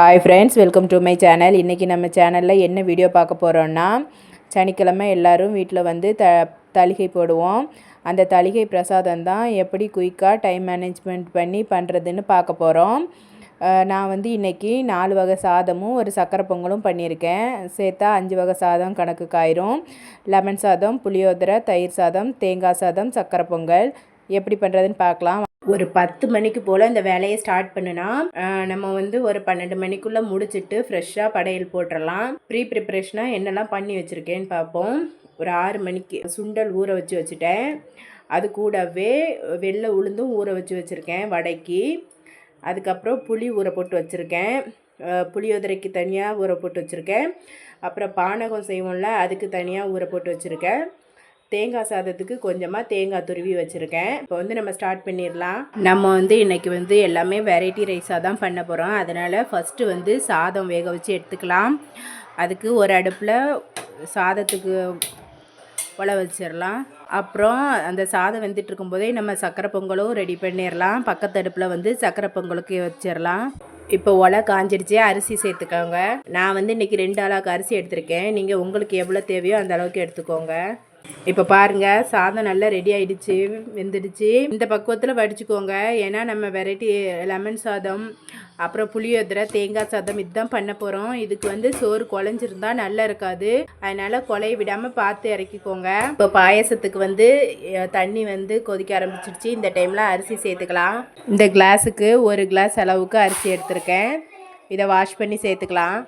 Hi friends welcome to my channel இன்றைக்கி நம்ம சேனலில் என்ன வீடியோ பார்க்க போகிறோன்னா சனிக்கிழமை எல்லாரும் வீட்டில் வந்து த தளிகை போடுவோம். அந்த தளிகை பிரசாதம் தான் எப்படி குயிக்காக டைம் மேனேஜ்மெண்ட் பண்ணி பண்ணுறதுன்னு பார்க்க போகிறோம் நான் வந்து இன்றைக்கி நாலு வகை சாதமும் ஒரு சக்கரை பொங்கலும் பண்ணியிருக்கேன். சேர்த்தா அஞ்சு வகை சாதம் கணக்கு காயிரும். லெமன் சாதம் புளியோதரை தயிர் சாதம் தேங்காய் சாதம் சக்கரை பொங்கல். எப்படி பண்ணுறதுன்னு பார்க்கலாம். ஒரு பத்து மணிக்கு போல் இந்த வேலையை ஸ்டார்ட் பண்ணுனா நம்ம வந்து ஒரு பன்னெண்டு மணிக்குள்ளே முடிச்சிட்டு ஃப்ரெஷ்ஷாக படையல் போட்டுடலாம் ப்ரீ ப்ரிப்ரேஷனாக என்னெல்லாம் பண்ணி வச்சுருக்கேன்னு பார்ப்போம். ஒரு ஆறு மணிக்கு சுண்டல் ஊற வச்சு வச்சுட்டேன். அது கூடவே வெள்ளை உளுந்தும் ஊற வச்சு வச்சுருக்கேன் வடைக்கு. அதுக்கப்புறம் புளி ஊற போட்டு வச்சுருக்கேன். புளியோதரைக்கு தனியாக ஊற போட்டு வச்சுருக்கேன். அப்புறம் பானகம் செய்வோம்ல அதுக்கு தனியாக ஊற போட்டு வச்சுருக்கேன். தேங்காய் சாதத்துக்கு கொஞ்சமாக தேங்காய் துருவி வச்சுருக்கேன். இப்போ வந்து நம்ம ஸ்டார்ட் பண்ணிடலாம். நம்ம வந்து இன்றைக்கி வந்து எல்லாமே வெரைட்டி ரைஸாக தான் பண்ண போகிறோம் அதனால் ஃபஸ்ட்டு வந்து சாதம் வேக வச்சு எடுத்துக்கலாம். அதுக்கு ஒரு அடுப்பில் சாதத்துக்கு உழ வச்சிடலாம். அப்புறம் அந்த சாதம் வெந்துட்டு இருக்கும்போதே நம்ம சக்கரை பொங்கலும் ரெடி பண்ணிடலாம். பக்கத்து அடுப்பில் வந்து சக்கரை பொங்கலுக்கு வச்சிடலாம். இப்போ ஒலை காஞ்சிடுச்சு அரிசி சேர்த்துக்கோங்க. நான் வந்து இன்றைக்கி ரெண்டு அளவுக்கு அரிசி எடுத்திருக்கேன். நீங்கள் உங்களுக்கு எவ்வளோ தேவையோ அந்த அளவுக்கு எடுத்துக்கோங்க. இப்போ பாருங்கள் சாதம் நல்லா ரெடி ஆகிடுச்சு வெந்துடுச்சு. இந்த பக்குவத்தில் வடிச்சுக்கோங்க. ஏன்னா நம்ம வெரைட்டி லெமன் சாதம் அப்புறம் புளியோதரை தேங்காய் சாதம் இதுதான் பண்ண போகிறோம் இதுக்கு வந்து சோறு குழஞ்சிருந்தா நல்லா இருக்காது. அதனால் குலைய விடாமல் பார்த்து இறக்கிக்கோங்க. இப்போ பாயசத்துக்கு வந்து தண்ணி வந்து கொதிக்க ஆரம்பிச்சிடுச்சு இந்த டைமில் அரிசி சேர்த்துக்கலாம். இந்த கிளாஸுக்கு ஒரு கிளாஸ் அளவுக்கு அரிசி எடுத்திருக்கேன். இதை வாஷ் பண்ணி சேர்த்துக்கலாம்.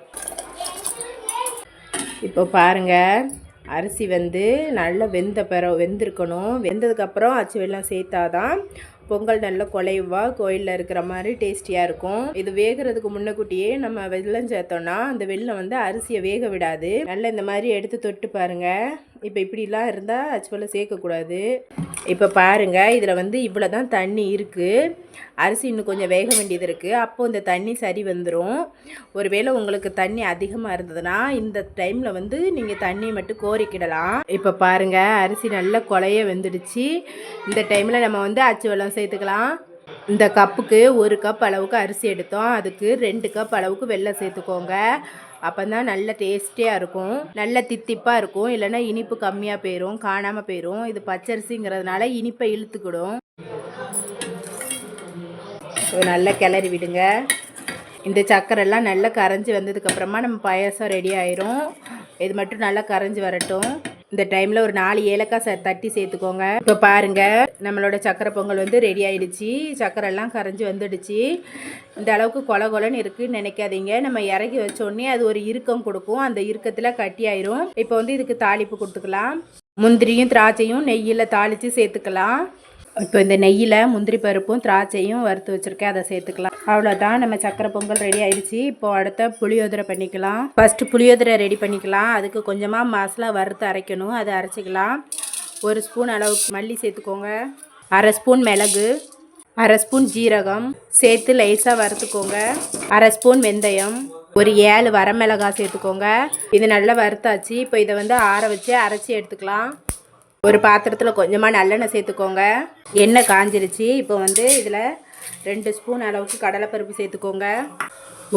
இப்போ பாருங்கள் அரிசி வந்து நல்லா வெந்த பிற வெந்திருக்கணும். வெந்ததுக்கப்புறம் அச்சு சேர்த்தா சேர்த்தாதான் பொங்கல் நல்ல குலைவாக கோயிலில் இருக்கிற மாதிரி டேஸ்டியாக இருக்கும். இது வேகிறதுக்கு முன்னக்கூட்டியே நம்ம வெள்ளம் சேர்த்தோன்னா அந்த வெள்ளம் வந்து அரிசியை வேக விடாது. நல்லா இந்த மாதிரி எடுத்து தொட்டு பாருங்கள் இப்போ இப்படிலாம் இருந்தால் ஆக்சுவலாக சேர்க்கக்கூடாது. இப்போ பாருங்க இதில் வந்து இவ்வளோ தான் தண்ணி இருக்குது அரிசி இன்னும் கொஞ்சம் வேக வேண்டியது இருக்குது அப்போது இந்த தண்ணி சரி வந்துடும் ஒருவேளை உங்களுக்கு தண்ணி அதிகமாக இருந்ததுன்னா இந்த டைமில் வந்து நீங்கள் தண்ணியை மட்டும் கோரிக்கிடலாம். இப்போ பாருங்கள் அரிசி நல்லா கொலைய வெந்துடுச்சு. இந்த டைமில் நம்ம வந்து அச்சுவல்லம் சேர்த்துக்கலாம். இந்த கப்புக்கு ஒரு கப் அளவுக்கு அரிசி எடுத்தோம். அதுக்கு ரெண்டு கப் அளவுக்கு வெள்ளம் சேர்த்துக்கோங்க. அப்போ தான் நல்ல டேஸ்டியாக இருக்கும். நல்ல தித்திப்பாக இருக்கும். இல்லைன்னா இனிப்பு கம்மியாக போயிடும் காணாமல் போயிடும் இது பச்சரிசிங்கிறதுனால இனிப்பை இழுத்துக்கிடும். ஸோ நல்லா கிளறி விடுங்க. இந்த சக்கரைலாம் நல்லா கரைஞ்சி வந்ததுக்கப்புறமா நம்ம பாயாசம் ரெடி ஆயிரும். இது மட்டும் நல்லா கரைஞ்சி வரட்டும். இந்த டைமில் ஒரு நாலு ஏலக்காய் ச தட்டி சேர்த்துக்கோங்க. இப்போ பாருங்கள் நம்மளோட சக்கரை பொங்கல் வந்து ரெடி ஆயிடுச்சு. சக்கரை எல்லாம் கரைஞ்சி வந்துடுச்சு. இந்த அளவுக்கு கொல கொலன்னு இருக்குன்னு நினைக்காதீங்க. நம்ம இறக்கி வச்சோடனே அது ஒரு இறுக்கம் கொடுக்கும். அந்த இறுக்கத்தில் கட்டி ஆயிரும். இப்போ வந்து இதுக்கு தாளிப்பு கொடுத்துக்கலாம். முந்திரியும் திராட்சையும் நெய்யில் தாளித்து சேர்த்துக்கலாம். இப்போ இந்த நெய்யில் முந்திரி பருப்பும் திராட்சையும் வறுத்து வச்சுருக்கேன். அதை சேர்த்துக்கலாம். அவ்வளோதான் நம்ம சக்கரை பொங்கல் ரெடி ஆயிடுச்சு. இப்போ அடுத்த புளியோதரை பண்ணிக்கலாம். ஃபஸ்ட்டு புளியோதரை ரெடி பண்ணிக்கலாம். அதுக்கு கொஞ்சமாக மசாலா வறுத்து அரைக்கணும். அதை அரைச்சிக்கலாம். ஒரு ஸ்பூன் அளவுக்கு மல்லி சேர்த்துக்கோங்க. அரை ஸ்பூன் மிளகு. அரை ஸ்பூன் ஜீரகம். சேர்த்து லைஸாக வறுத்துக்கோங்க. அரை ஸ்பூன் வெந்தயம். ஒரு ஏழு வரமிளகாய் சேர்த்துக்கோங்க. இது நல்லா வறுத்தாச்சு. இப்போ இதை வந்து ஆற வச்சு அரைச்சி எடுத்துக்கலாம். ஒரு பாத்திரத்தில் கொஞ்சமாக நல்லெண்ணெய் சேர்த்துக்கோங்க. எண்ணெய் காஞ்சிருச்சு. இப்போ வந்து இதில் ரெண்டு ஸ்பூன் அளவுக்கு கடலைப்பருப்பு சேர்த்துக்கோங்க.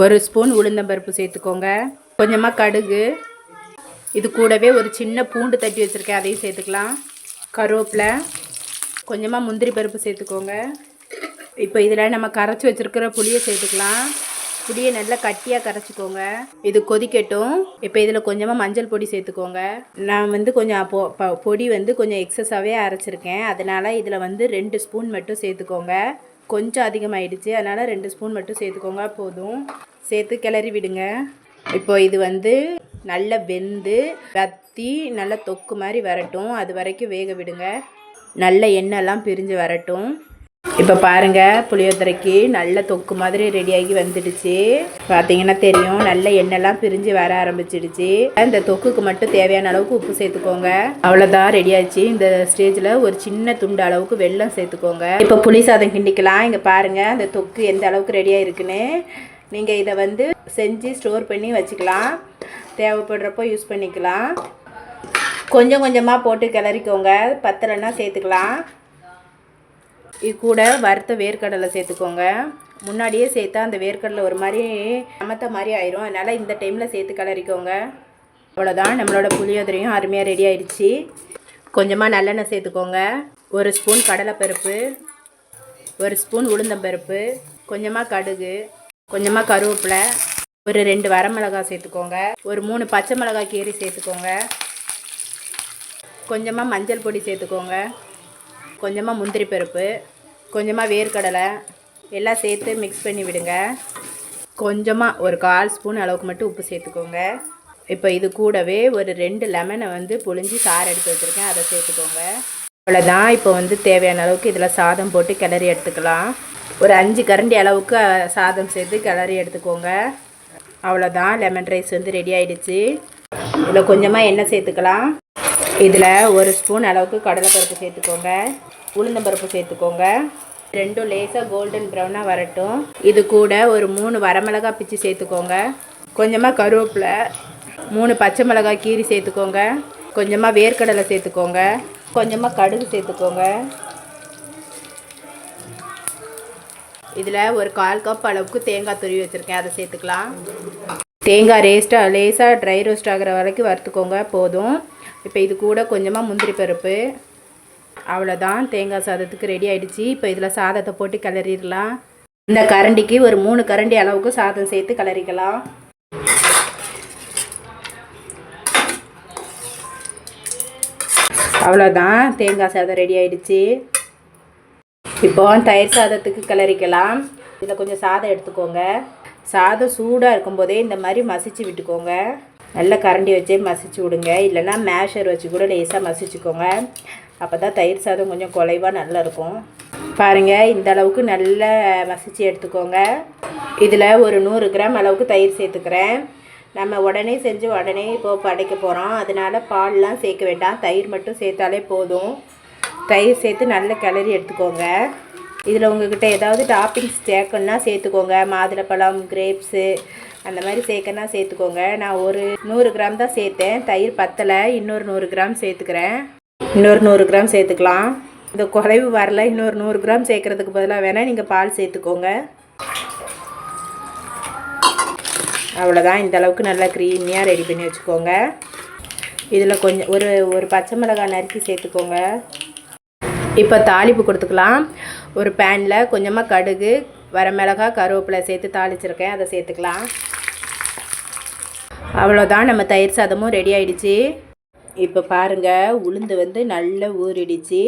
ஒரு ஸ்பூன் உளுந்தம்பருப்பு சேர்த்துக்கோங்க. கொஞ்சமாக கடுகு. இது கூடவே ஒரு சின்ன பூண்டு தட்டி வச்சுருக்கேன். அதையும் சேர்த்துக்கலாம். கருவேப்பிலை. கொஞ்சமாக முந்திரி பருப்பு சேர்த்துக்கோங்க. இப்போ இதில் நம்ம கரைச்சி வச்சுருக்கிற புளியை சேர்த்துக்கலாம். புளியை நல்லா கட்டியாக கரைச்சிக்கோங்க. இது கொதிக்கட்டும். இப்போ இதில் கொஞ்சமாக மஞ்சள் பொடி சேர்த்துக்கோங்க. நான் வந்து கொஞ்சம் பொ ப- பொடி வந்து கொஞ்சம் எக்ஸஸாகவே அரைச்சிருக்கேன். அதனால் இதில் வந்து ரெண்டு ஸ்பூன் மட்டும் சேர்த்துக்கோங்க. கொஞ்சம் அதிகமாகிடுச்சு அதனால் ரெண்டு ஸ்பூன் மட்டும் சேர்த்துக்கோங்க. போதும். சேர்த்து கிளறி விடுங்க. இப்போ இது வந்து நல்லா வெந்து வத்தி நல்லா தொக்கு மாதிரி வரட்டும். அது வரைக்கும் வேக விடுங்க. நல்ல எண்ணெய்லாம் பிரிஞ்சு வரட்டும். இப்போ பாருங்கள் புளியோதரைக்கு நல்ல தொக்கு மாதிரி ரெடியாகி வந்துடுச்சு. பார்த்தீங்கன்னா தெரியும் நல்ல எண்ணெய்லாம் பிரிஞ்சு வர ஆரம்பிச்சிடுச்சு. இந்த தொக்குக்கு மட்டும் தேவையான அளவுக்கு உப்பு சேர்த்துக்கோங்க. அவ்வளோதான் ரெடி இந்த ஸ்டேஜில் ஒரு சின்ன துண்டு அளவுக்கு வெல்லம் சேர்த்துக்கோங்க. இப்போ புளி சாதம் கிண்டிக்கலாம். இங்கே பாருங்கள் அந்த தொக்கு எந்த அளவுக்கு ரெடியாக இருக்குன்னு நீங்கள் இதை வந்து செஞ்சு ஸ்டோர் பண்ணி வச்சுக்கலாம். தேவைப்படுறப்போ யூஸ் பண்ணிக்கலாம். கொஞ்சம் கொஞ்சமாக போட்டு கிளறிக்கோங்க. பத்தலைன்னா சேர்த்துக்கலாம். இது கூட வறுத்த வேர்க்கடலை சேர்த்துக்கோங்க. முன்னாடியே சேர்த்தா அந்த வேர்க்கடலை ஒரு மாதிரி நமத்த மாதிரி ஆயிரும். அதனால் இந்த டைமில் சேர்த்து கிளறிக்கோங்க. அவ்வளோதான் நம்மளோட புளியோதரையும் அருமையாக ரெடி ஆயிடுச்சு. கொஞ்சமாக நல்லெண்ணெய் சேர்த்துக்கோங்க. ஒரு ஸ்பூன் கடலைப்பருப்பு ஒரு ஸ்பூன் உளுந்தம்பருப்பு கொஞ்சமாக கடுகு கொஞ்சமாக கருவேப்பிலை ஒரு ரெண்டு வரமிளகாய் சேர்த்துக்கோங்க. ஒரு மூணு பச்சை மிளகாய் கீரி சேர்த்துக்கோங்க. கொஞ்சமாக மஞ்சள் பொடி சேர்த்துக்கோங்க. கொஞ்சமாக முந்திரி பருப்பு கொஞ்சமாக வேர்க்கடலை எல்லாம் சேர்த்து மிக்ஸ் பண்ணி விடுங்க. கொஞ்சமாக ஒரு கால் ஸ்பூன் அளவுக்கு மட்டும் உப்பு சேர்த்துக்கோங்க. இப்போ இது கூடவே ஒரு ரெண்டு லெமனை வந்து புழிஞ்சி சாறு எடுத்து வச்சுருக்கேன். அதை சேர்த்துக்கோங்க. அவ்வளோதான் இப்போ வந்து தேவையான அளவுக்கு இதில் சாதம் போட்டு கிளறி எடுத்துக்கலாம். ஒரு அஞ்சு கரண்டி அளவுக்கு சாதம் சேர்த்து கிளறி எடுத்துக்கோங்க. அவ்வளோதான் லெமன் ரைஸ் வந்து ரெடி ஆகிடுச்சு இதில் கொஞ்சமாக எண்ணெய் சேர்த்துக்கலாம். இதில் ஒரு ஸ்பூன் அளவுக்கு கடலைப்பருப்பு சேர்த்துக்கோங்க உளுந்தம்பருப்பு சேர்த்துக்கோங்க. ரெண்டும் லேசாக கோல்டன் ப்ரௌனாக வரட்டும். இது கூட ஒரு மூணு வரமிளகாய் பிச்சு சேர்த்துக்கோங்க. கொஞ்சமாக கருவேப்பிலை மூணு பச்சை மிளகாய் கீரி சேர்த்துக்கோங்க. கொஞ்சமாக வேர்க்கடலை சேர்த்துக்கோங்க. கொஞ்சமாக கடுகு சேர்த்துக்கோங்க. இதில் ஒரு கால் கப் அளவுக்கு தேங்காய் துருவி வச்சுருக்கேன். அதை சேர்த்துக்கலாம். தேங்காய் ரேஸ்ட்டாக லேசாக ட்ரை ரோஸ்ட் ஆகிற வரைக்கும் வறுத்துக்கோங்க போதும். இப்போ இது கூட கொஞ்சமாக முந்திரி பருப்பு. அவ்வளோதான் தேங்காய் சாதத்துக்கு ரெடி ஆகிடுச்சி இப்போ இதில் சாதத்தை போட்டு கிளறிடலாம். இந்த கரண்டிக்கு ஒரு மூணு கரண்டி அளவுக்கு சாதம் சேர்த்து கிளறிக்கலாம். அவ்வளோதான் தேங்காய் சாதம் ரெடி ஆயிடுச்சு. இப்போ தயிர் சாதத்துக்கு கிளறிக்கலாம். இதில் கொஞ்சம் சாதம் எடுத்துக்கோங்க. சாதம் சூடாக இருக்கும்போதே இந்த மாதிரி மசிச்சு விட்டுக்கோங்க. நல்ல கரண்டி வச்சே மசிச்சு விடுங்க. இல்லைன்னா மேஷர் வச்சு கூட லேசாக மசிச்சுக்கோங்க. அப்போ தான் தயிர் சாதம் கொஞ்சம் குலைவாக நல்லா இருக்கும். பாருங்கள் இந்த அளவுக்கு நல்லா மசிச்சு எடுத்துக்கோங்க. இதில் ஒரு நூறு கிராம் அளவுக்கு தயிர் சேர்த்துக்கிறேன். நம்ம உடனே செஞ்சு உடனே இப்போது படைக்க போகிறோம் அதனால பால்லாம் சேர்க்க வேண்டாம். தயிர் மட்டும் சேர்த்தாலே போதும். தயிர் சேர்த்து நல்ல கிளறி எடுத்துக்கோங்க. இதில் உங்கள்கிட்ட ஏதாவது டாப்பிங்ஸ் சேர்க்கணுன்னா சேர்த்துக்கோங்க. மாதுளப்பழம் கிரேப்ஸு அந்த மாதிரி சேர்க்கணுன்னா சேர்த்துக்கோங்க. நான் ஒரு நூறு கிராம் தான் சேர்த்தேன். தயிர் பத்தலை. இன்னொரு நூறு கிராம் சேர்த்துக்கிறேன். இன்னொரு நூறு கிராம் சேர்த்துக்கலாம். இந்த குறைவு வரல. இன்னொரு நூறு கிராம் சேர்க்கறதுக்கு பதிலாக வேணால் நீங்கள் பால் சேர்த்துக்கோங்க. அவ்வளோதான் இந்த அளவுக்கு நல்லா க்ரீமியாக ரெடி பண்ணி வச்சுக்கோங்க. இதில் கொஞ்சம் ஒரு ஒரு பச்சை மிளகாய் நறுக்கி சேர்த்துக்கோங்க. இப்போ தாளிப்பு கொடுத்துக்கலாம். ஒரு பேனில் கொஞ்சமாக கடுகு வரமிளகாய் கருவேப்பிலை சேர்த்து தாளிச்சிருக்கேன். அதை சேர்த்துக்கலாம். அவ்வளோதான் நம்ம தயிர் சாதமும் ரெடி ஆயிடுச்சு. இப்போ பாருங்கள் உளுந்து வந்து நல்லா ஊறிடுச்சு.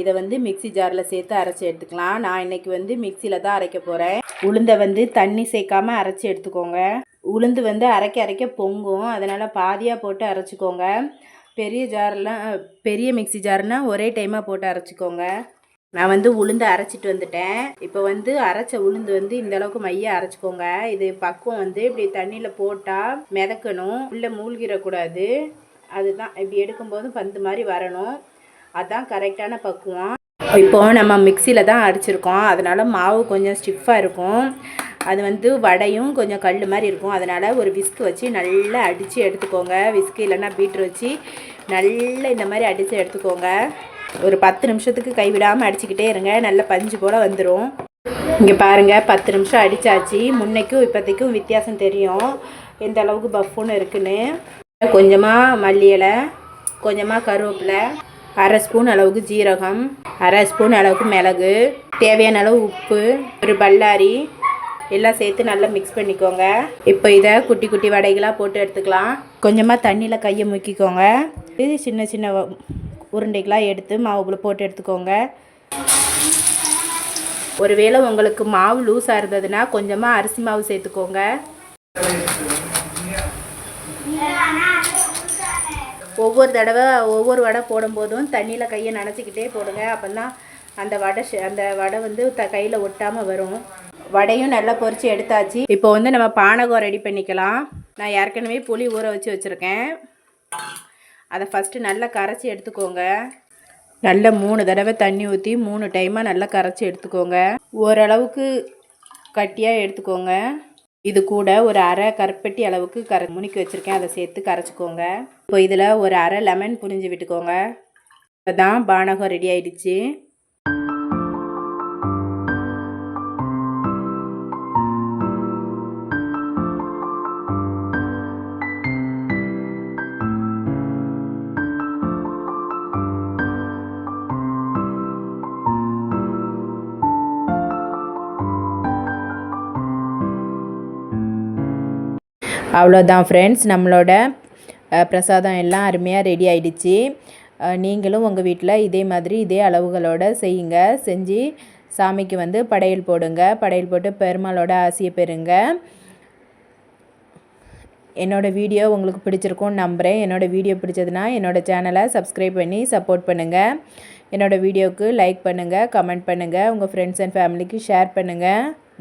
இதை வந்து மிக்ஸி ஜாரில் சேர்த்து அரைச்சி எடுத்துக்கலாம். நான் இன்னைக்கு வந்து மிக்சியில் தான் அரைக்க போகிறேன் உளுந்தை வந்து தண்ணி சேர்க்காமல் அரைச்சி எடுத்துக்கோங்க. உளுந்து வந்து அரைக்க அரைக்க பொங்கும். அதனால் பாதியாக போட்டு அரைச்சிக்கோங்க. பெரிய ஜார்லாம் பெரிய மிக்ஸி ஜார்னால் ஒரே டைமாக போட்டு அரைச்சிக்கோங்க. நான் வந்து உளுந்து அரைச்சிட்டு வந்துட்டேன். இப்போ வந்து அரைச்ச உளுந்து வந்து இந்த அளவுக்கு மைய அரைச்சிக்கோங்க. இது பக்குவம் வந்து இப்படி தண்ணியில் போட்டால் மிதக்கணும். உள்ளே மூழ்கிடக்கூடாது. அதுதான். இப்படி எடுக்கும்போது பந்து மாதிரி வரணும். அதுதான் கரெக்டான பக்குவம். இப்போ நம்ம மிக்சியில் தான் அடிச்சிருக்கோம். அதனால் மாவு கொஞ்சம் ஸ்டிஃபாக இருக்கும். அது வந்து வடையும் கொஞ்சம் கல் மாதிரி இருக்கும். அதனால் ஒரு விஸ்க் வச்சு நல்லா அடித்து எடுத்துக்கோங்க. விஸ்க் இல்லைன்னா பீட்ரு வச்சு நல்லா இந்த மாதிரி அடித்து எடுத்துக்கோங்க. ஒரு பத்து நிமிஷத்துக்கு கைவிடாமல் அடிச்சுக்கிட்டே இருங்க. நல்ல பஞ்சு போல் வந்துடும் இங்கே பாருங்கள் பத்து நிமிஷம் அடித்தாச்சு முன்னைக்கும் இப்போதைக்கும் வித்தியாசம் தெரியும். எந்த அளவுக்கு பஃப்புன்னு இருக்குன்னு. கொஞ்சமாக மல்லி இலை கொஞ்சமாக கருவேப்பிலை அரை ஸ்பூன் அளவுக்கு ஜீரகம் அரை ஸ்பூன் அளவுக்கு மிளகு தேவையான அளவு உப்பு ஒரு பல்லாரி எல்லாம் சேர்த்து நல்லா மிக்ஸ் பண்ணிக்கோங்க. இப்போ இதை குட்டி குட்டி வடைகளாக போட்டு எடுத்துக்கலாம். கொஞ்சமாக தண்ணியில் கையை முக்கிக்கோங்க. இது சின்ன சின்ன உருண்டைகளாக எடுத்து மாவுக்குள்ளே போட்டு எடுத்துக்கோங்க. ஒருவேளை உங்களுக்கு மாவு லூஸாக இருந்ததுன்னா கொஞ்சமாக அரிசி மாவு சேர்த்துக்கோங்க. ஒவ்வொரு தடவை ஒவ்வொரு வடை போடும்போதும் தண்ணியில் கையை நனைச்சிக்கிட்டே போடுங்க. அப்போ தான் அந்த வடை அந்த வடை வந்து த கையில் ஒட்டாமல் வரும். வடையும் நல்லா பொறிச்சு எடுத்தாச்சு. இப்போ வந்து நம்ம பானகம் ரெடி பண்ணிக்கலாம். நான் ஏற்கனவே புளி ஊற வச்சு வச்சுருக்கேன். அதை ஃபஸ்ட்டு நல்லா கரைச்சி எடுத்துக்கோங்க. நல்ல மூணு தடவை தண்ணி ஊற்றி மூணு டைமாக நல்லா கரைச்சி எடுத்துக்கோங்க. ஓரளவுக்கு கட்டியாக எடுத்துக்கோங்க. இது கூட ஒரு அரை கருப்பட்டி அளவுக்கு கர முனிக்கி வச்சுருக்கேன். அதை சேர்த்து கரைச்சிக்கோங்க. இப்போ இதில் ஒரு அரை லெமன் புரிஞ்சு விட்டுக்கோங்க. இப்போ தான் பானகம் ரெடி ஆயிடுச்சு. அவ்வளோதான் ஃப்ரெண்ட்ஸ் நம்மளோட பிரசாதம் எல்லாம் அருமையாக ரெடி ஆயிடுச்சு. நீங்களும் உங்கள் வீட்டில் இதே மாதிரி இதே அளவுகளோட செய்யுங்க. செஞ்சு சாமிக்கு வந்து படையல் போடுங்க. படையல் போட்டு பெருமாளோட ஆசையை பெறுங்க. என்னோடய வீடியோ உங்களுக்கு பிடிச்சிருக்கும்னு நம்புகிறேன் என்னோட வீடியோ பிடிச்சதுன்னா என்னோடய சேனலை சப்ஸ்கிரைப் பண்ணி சப்போர்ட் பண்ணுங்கள் என்னோடய வீடியோவுக்கு லைக் பண்ணுங்கள் கமெண்ட் பண்ணுங்கள் உங்கள் ஃப்ரெண்ட்ஸ் அண்ட் ஃபேமிலிக்கு ஷேர் பண்ணுங்கள்